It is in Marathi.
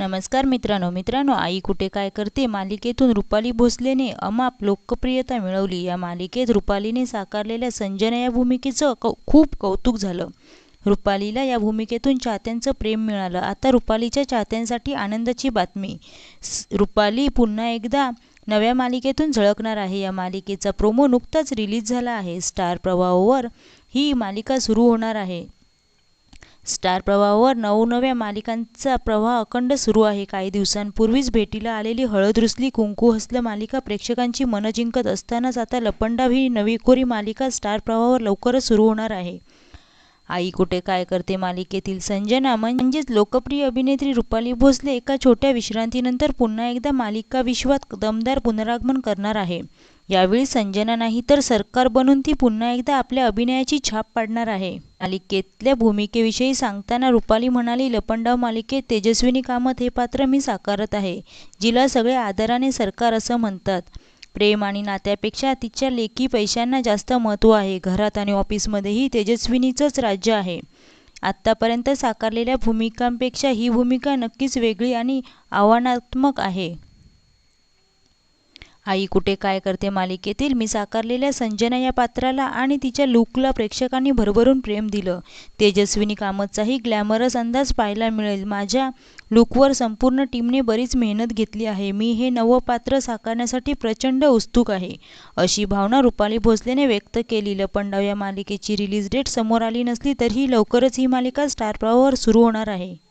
नमस्कार मित्रांनो मित्रांनो आई कुठे काय करते? मालिकेतून रुपाली भोसलेने अमाप लोकप्रियता मिळवली. या मालिकेत रुपालीने साकारलेल्या संजना या भूमिकेचं कौ खूप कौतुक झालं. रुपालीला या भूमिकेतून चाहत्यांचं प्रेम मिळालं. आता रुपालीच्या चाहत्यांसाठी आनंदाची बातमी. रुपाली पुन्हा एकदा नव्या मालिकेतून झळकणार आहे. या मालिकेचा प्रोमो नुकताच रिलीज झाला आहे. स्टार प्रवाहावर ही मालिका सुरू होणार आहे. स्टार प्रवाहावर नवनव्या मालिकांचा प्रवाह अखंड सुरू आहे. काही दिवसांपूर्वीच भेटीला आलेली हळद रुसली कुंकू हसलं मालिका प्रेक्षकांची मनं जिंकत असतानाच आता लपंडाव ही नवीकोरी मालिका स्टार प्रवाहावर लवकरच सुरू होणार आहे. आई कुठे काय करते मालिकेतील संजना म्हणजेच लोकप्रिय अभिनेत्री रुपाली भोसले एका छोट्या विश्रांतीनंतर पुन्हा एकदा मालिका विश्वात दमदार पुनरागमन करणार आहे. यावेळी संजना नाही तर सरकार बनून ती पुन्हा एकदा आपल्या अभिनयाची छाप पाडणार आहे. मालिकेतल्या भूमिकेविषयी सांगताना रुपाली म्हणाली लपंडाव मालिकेत तेजस्विनी कामत हे पात्र मी साकारत आहे. जिला सगळे आदराने सरकार असं म्हणतात. प्रेम आणि नात्यापेक्षा तिच्या लेखी पैशांना जास्त महत्त्व आहे. घरात आणि ऑफिसमध्येही तेजस्विनीचंच राज्य आहे. आत्तापर्यंत साकारलेल्या भूमिकांपेक्षा ही भूमिका नक्कीच वेगळी आणि आव्हानात्मक आहे. आई कुठे काय करते मालिकेतील मी साकारलेल्या संजना या पात्राला आणि तिच्या लुकला प्रेक्षकांनी भरभरून प्रेम दिलं. तेजस्विनी कामतचाही ग्लॅमरस अंदाज पाहायला मिळेल. माझ्या लुकवर संपूर्ण टीमने बरीच मेहनत घेतली आहे. मी हे नवं पात्र साकारण्यासाठी प्रचंड उत्सुक आहे. अशी भावना रुपाली भोसलेने व्यक्त केली लपंडाव या मालिकेची रिलीज डेट समोर आली नसली तरीही लवकरच ही मालिका स्टार प्रवाहावर सुरू होणार आहे.